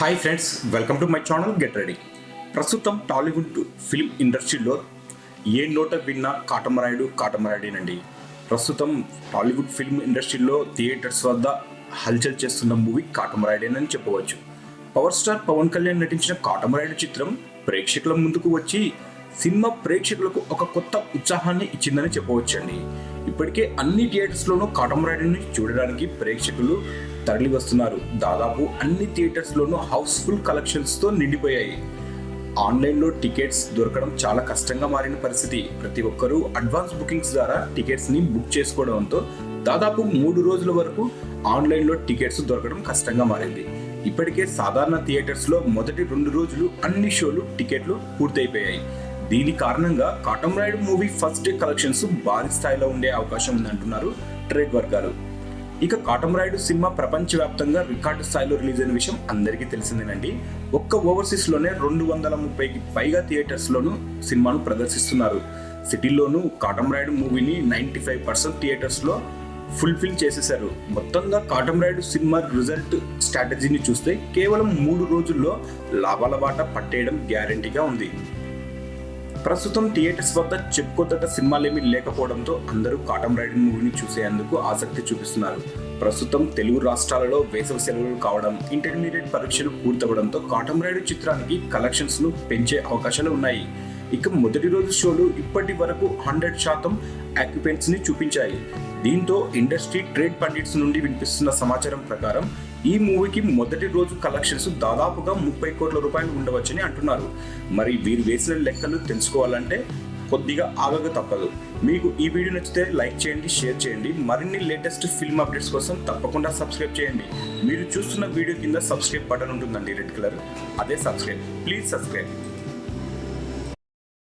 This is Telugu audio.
Hi friends welcome to my channel get ready ప్రస్తుతం టాలీవుడ్ ఫిల్మ్ ఇండస్ట్రీలో ఏ నోట విన్నా కాటమరాయుడు కాటమరాయుడేనండి. ప్రస్తుతం టాలీవుడ్ ఫిల్మ్ ఇండస్ట్రీలో థియేటర్స్ వద్ద హల్చల్ చేస్తున్న మూవీ కాటమరాయుడేనని చెప్పవచ్చు. పవర్ స్టార్ పవన్ కళ్యాణ్ నటించిన కాటమరాయుడు చిత్రం ప్రేక్షకుల ముందుకు వచ్చి సినిమా ప్రేక్షకులకు ఒక కొత్త ఉత్సాహాన్ని ఇచ్చిందని చెప్పవచ్చండి. ఇప్పటికే అన్ని థియేటర్స్లోనూ కాటమరాయుడిని చూడడానికి ప్రేక్షకులు తరలి వస్తున్నారు దాదాపు అన్ని థియేటర్స్లోనూ హౌస్ఫుల్ కలెక్షన్స్తో నిండిపోయాయి. ఆన్లైన్లో టికెట్స్ దొరకడం చాలా కష్టంగా మారిన పరిస్థితి. ప్రతి ఒక్కరూ అడ్వాన్స్ బుకింగ్స్ ద్వారా టికెట్స్ని బుక్ చేసుకోవడంతో దాదాపు మూడు రోజుల వరకు ఆన్లైన్లో టికెట్స్ దొరకడం కష్టంగా మారింది. ఇప్పటికే సాధారణ థియేటర్స్లో మొదటి రెండు రోజులు అన్ని షోలు టికెట్లు పూర్తయిపోయాయి. దీని కారణంగా Katamarayudu movie first day collections భారీ స్థాయిలో ఉండే అవకాశం ఉందంటున్నారు ట్రేడ్ వర్గాలు ఇక కాటం రాయుడు సినిమా ప్రపంచవ్యాప్తంగా రికార్డు స్థాయిలో రిలీజ్ అయిన విషయం అందరికీ తెలిసిందేనండి. ఒక్క ఓవర్సీస్లోనే రెండు వందల ముప్పైకి పైగా థియేటర్స్ లోను సినిమాను ప్రదర్శిస్తున్నారు. సిటీలోను కాటం రాయుడు మూవీని నైంటీ ఫైవ్ పర్సెంట్ థియేటర్స్లో ఫుల్ఫిల్ చేసేశారు. మొత్తంగా కాటం రైడ్ సినిమా రిజల్ట్ స్ట్రాటజీని చూస్తే కేవలం మూడు రోజుల్లో లాభాల వాట పట్టేయడం గ్యారంటీగా ఉంది. ప్రస్తుతం థియేటర్స్ వద్ద చెప్పుకోదగ్గ సినిమాలేమీ లేకపోవడంతో అందరూ కాటం రైడింగ్ మూవీని చూసేందుకు ఆసక్తి చూపిస్తున్నారు. ప్రస్తుతం తెలుగు రాష్ట్రాలలో వేసవి సెలవులు కావడం ఇంటర్మీడియట్ పరీక్షలు పూర్తవడంతో కాటం రైడు చిత్రానికి కలెక్షన్స్ను పెంచే అవకాశాలు ఉన్నాయి. ఇక మొదటి రోజు షోలు ఇప్పటి వరకు హండ్రెడ్ శాతం ఆక్యుపెంట్స్ని చూపించాయి. దీంతో ఇండస్ట్రీ ట్రేడ్ పండిట్స్ నుండి వినిపిస్తున్న సమాచారం ప్రకారం ఈ మూవీకి మొదటి రోజు కలెక్షన్స్ దాదాపుగా ముప్పై కోట్ల రూపాయలు ఉండవచ్చని అంటున్నారు. మరి వీరు వేసిన లెక్కలు తెలుసుకోవాలంటే కొద్దిగా ఆగక తప్పదు. మీకు ఈ వీడియో నచ్చితే లైక్ చేయండి షేర్ చేయండి. మరిన్ని లేటెస్ట్ ఫిల్మ్ అప్డేట్స్ కోసం తప్పకుండా సబ్స్క్రైబ్ చేయండి. మీరు చూస్తున్న వీడియో కింద సబ్స్క్రైబ్ బటన్ ఉంటుందండి రెడ్ కలర్. అదే సబ్స్క్రైబ్. Please subscribe.